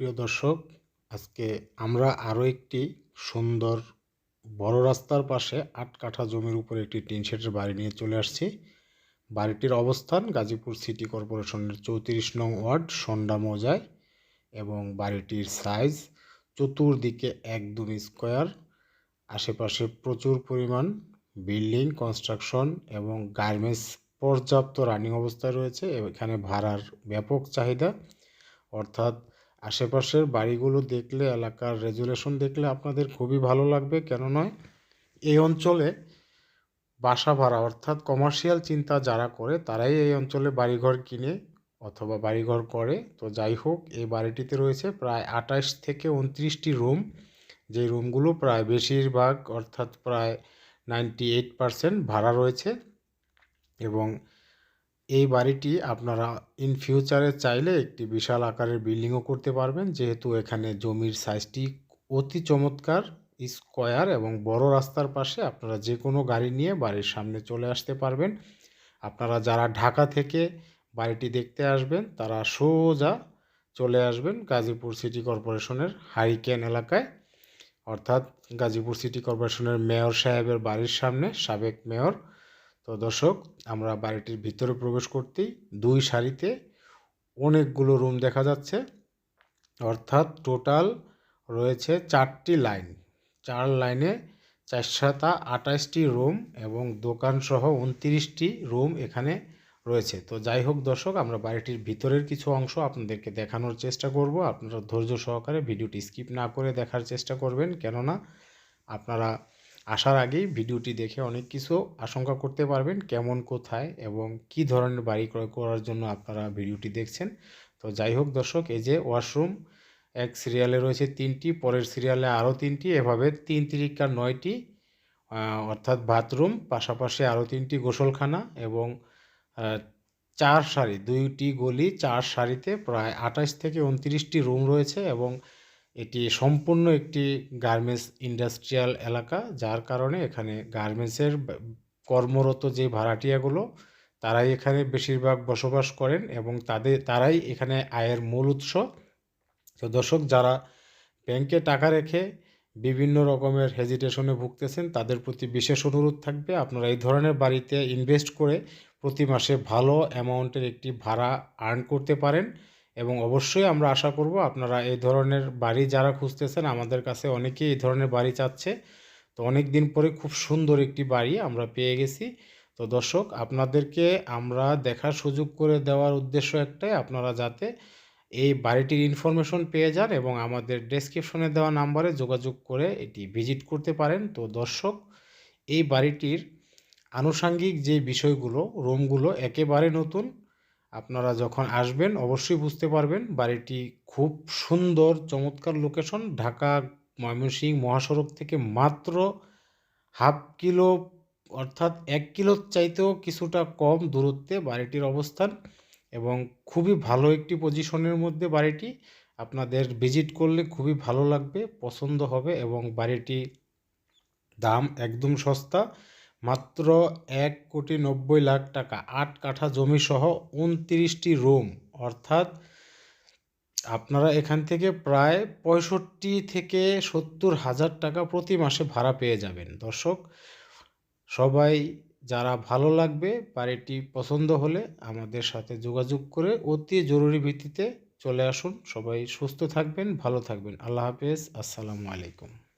প্রিয় দর্শক, আজকে আমরা আরও একটি সুন্দর বড় রাস্তার পাশে আট কাঠা জমির উপরে একটি টিন শেডের বাড়ি নিয়ে চলে আসছি। বাড়িটির অবস্থান গাজীপুর সিটি কর্পোরেশনের চৌত্রিশ নং ওয়ার্ড সন্ডা মৌজায় এবং বাড়িটির সাইজ চতুর্দিকে একদম স্কোয়ার। আশেপাশে প্রচুর পরিমাণ বিল্ডিং, কনস্ট্রাকশন এবং গার্মেন্টস পর্যাপ্ত রানিং অবস্থায় রয়েছে। এখানে ভাড়ার ব্যাপক চাহিদা। অর্থাৎ আশেপাশের বাড়িগুলো দেখলে, এলাকার রেজুলেশন দেখলে আপনাদের খুবই ভালো লাগবে। কেন নয় এই অঞ্চলে বাসা ভাড়া, অর্থাৎ কমার্শিয়াল চিন্তা যারা করে, তারাই এই অঞ্চলে বাড়িঘর কিনে অথবা বাড়িঘর করে। তো যাই হোক, এই বাড়িটিতে রয়েছে প্রায় আঠাশ থেকে উনত্রিশটি রুম। যে রুমগুলো প্রায় বেশিরভাগ, অর্থাৎ প্রায় নাইনটি এইট পারসেন্ট ভাড়া রয়েছে এবং এই বাড়িটি আপনারা ইন ফিউচারে চাইলে একটি বিশাল আকারের বিল্ডিংও করতে পারবেন। যেহেতু এখানে জমির সাইজটি অতি চমৎকার স্কোয়ার এবং বড় রাস্তার পাশে আপনারা যে কোনো গাড়ি নিয়ে বাড়ির সামনে চলে আসতে পারবেন। আপনারা যারা ঢাকা থেকে বাড়িটি দেখতে আসবেন, তারা সোজা চলে আসবেন গাজীপুর সিটি কর্পোরেশনের হারিকেন এলাকায়। অর্থাৎ গাজীপুর সিটি কর্পোরেশনের মেয়র সাহেবের বাড়ির সামনে সাবেক মেয়র তো দর্শক, আমরা বাড়িটির ভিতরে প্রবেশ করতেই দুই সারিতে অনেকগুলো রুম দেখা যাচ্ছে। অর্থাৎ টোটাল রয়েছে চারটি লাইন চার লাইনে চারশাতা আঠাশটি রুম এবং দোকানসহ উনত্রিশটি রুম এখানে রয়েছে। তো যাই হোক দর্শক, আমরা বাড়িটির ভিতরের কিছু অংশ আপনাদেরকে দেখানোর চেষ্টা করব। আপনারা ধৈর্য সহকারে ভিডিওটি স্কিপ না করে দেখার চেষ্টা করবেন। কেননা আপনারা আসার আগেই ভিডিওটি দেখে অনেক কিছু আশঙ্কা করতে পারবেন কেমন কোথায় এবং কি ধরনের বাড়ি ক্রয় করার জন্য আপনারা ভিডিওটি দেখছেন। তো যাই হোক দর্শক, এই যে ওয়াশরুম, এক সিরিয়ালে রয়েছে তিনটি, পরের সিরিয়ালে আরও তিনটি, এভাবে তিন তিরিকা নয়টি অর্থাৎ বাথরুম, পাশাপাশি আরও তিনটি গোসলখানা এবং চার সারি, দুইটি গলি, চার সারিতে প্রায় আঠাশ থেকে উনত্রিশটি রুম রয়েছে এবং এটি সম্পূর্ণ একটি গার্মেন্টস ইন্ডাস্ট্রিয়াল এলাকা, যার কারণে এখানে গার্মেন্টসের কর্মরত যে ভাড়াটিয়াগুলো, তারাই এখানে বেশিরভাগ বসবাস করেন এবং তাদের, তারাই এখানে আয়ের মূল উৎস। তো দর্শক, যারা ব্যাংকে টাকা রেখে বিভিন্ন রকমের হেজিটেশনে ভুগতেছেন, তাদের প্রতি বিশেষ অনুরোধ থাকবে, আপনারা এই ধরনের বাড়িতে ইনভেস্ট করে প্রতি মাসে ভালো অ্যামাউন্টের একটি ভাড়া আর্ন করতে পারেন। এবং অবশ্যই আমরা আশা করব আপনারা এই ধরনের বাড়ি যারা খুঁজতেছেন, আমাদের কাছে অনেকেই এই ধরনের বাড়ি চাচ্ছে। তো অনেক দিন পরে খুব সুন্দর একটি বাড়ি আমরা পেয়ে গেছি। তো দর্শক, আপনাদেরকে আমরা দেখার সুযোগ করে দেওয়ার উদ্দেশ্য একটাই, আপনারা যাতে এই বাড়িটির ইনফরমেশন পেয়ে যান এবং আমাদের ডেসক্রিপশনে দেওয়া নাম্বারে যোগাযোগ করে এটি ভিজিট করতে পারেন। তো দর্শক, এই বাড়িটির আনুষাঙ্গিক যে বিষয়গুলো রুমগুলো একেবারে নতুন। আপনারা যখন আসবেন, অবশ্যই বুঝতে পারবেন বাড়িটি খুব সুন্দর, চমৎকার লোকেশন ঢাকা, ময়মনসিংহ, মহাসড়ক থেকে মাত্র হাফ কিলো, অর্থাৎ এক কিলোর চাইতেও কিছুটা কম দূরত্বে বাড়িটির অবস্থান এবং খুবই ভালো একটি পজিশনের মধ্যে বাড়িটি। আপনাদের ভিজিট করলে খুবই ভালো লাগবে, পছন্দ হবে এবং বাড়িটি দাম একদম সস্তা। মাত্র এক কোটি নব্বই লাখ টাকা। আট কাঠা জমি সহ উনত্রিশটি রুম। অর্থাৎ আপনারা এখান থেকে প্রায় পঁয়ষট্টি থেকে সত্তর হাজার টাকা প্রতি মাসে ভাড়া পেয়ে যাবেন। দর্শক, সবাই যারা ভালো লাগবে, বাড়িটি পছন্দ হলে আমাদের সাথে যোগাযোগ করে অতি জরুরি ভিত্তিতে চলে আসুন। সবাই সুস্থ থাকবেন, ভালো থাকবেন। আল্লাহ হাফেজ। আসসালামু আলাইকুম।